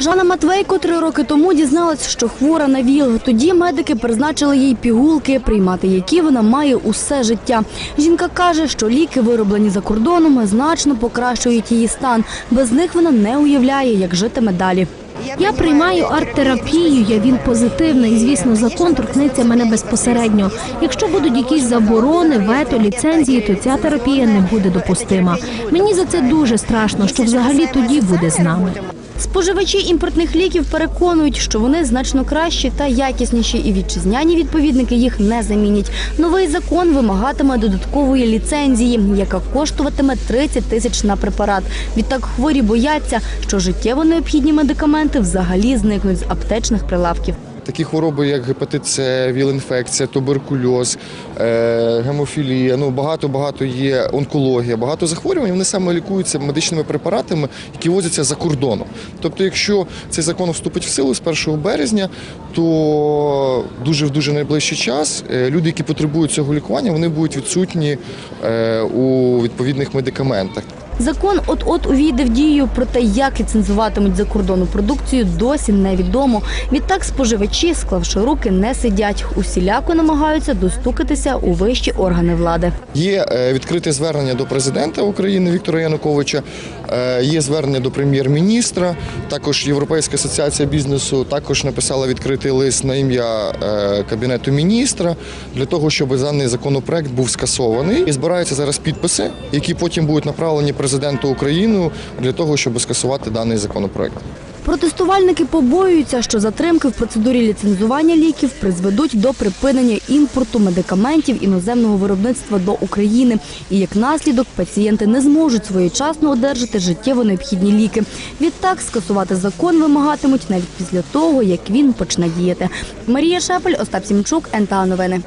Жанна Матвейко три роки тому дізналась, що хвора на ВІЛ. Тоді медики призначили їй пігулки, приймати які вона має усе життя. Жінка каже, що ліки, вироблені за кордоном, значно покращують її стан. Без них вона не уявляє, як житиме далі. Я приймаю арт-терапію, я він позитивний. Звісно, закон торкнеться мене безпосередньо. Якщо будуть якісь заборони, вето, ліцензії, то ця терапія не буде допустима. Мені за це дуже страшно, що взагалі тоді буде з нами. Споживачі імпортних ліків переконують, що вони значно кращі та якісніші, і вітчизняні відповідники їх не замінять. Новий закон вимагатиме додаткової ліцензії, яка коштуватиме 30 тисяч на препарат. Відтак хворі бояться, що життєво необхідні медикаменти взагалі зникнуть з аптечних прилавків. Такі хвороби, як гепатит С, віл-інфекція, туберкульоз, е, гемофілія, ну багато-багато є онкологія, багато захворювань. Вони саме лікуються медичними препаратами, які возяться за кордоном. Тобто, якщо цей закон вступить в силу з 1 березня, то дуже в дуже найближчий час е, люди, які потребують цього лікування, вони будуть відсутні е, у відповідних медикаментах. Закон от-от увійде в дію, проте як ліцензуватимуть закордонну продукцію, досі невідомо. Відтак споживачі, склавши руки, не сидять. Усіляко намагаються достукатися у вищі органи влади. Є е, відкрите звернення до президента України Віктора Януковича, е, є звернення до прем'єр-міністра. Також Європейська асоціація бізнесу також написала відкритий лист на ім'я е, кабінету міністра для того, щоб даний законопроект був скасований. І збираються зараз підписи, які потім будуть направлені президенту України для того, щоб скасувати даний законопроект. Протестувальники побоюються, що затримки в процедурі ліцензування ліків призведуть до припинення імпорту медикаментів іноземного виробництва до України. І як наслідок пацієнти не зможуть своєчасно одержати життєво необхідні ліки. Відтак скасувати закон вимагатимуть навіть після того, як він почне діяти. Марія Шепель, Остап Сімчук, НТА Новини.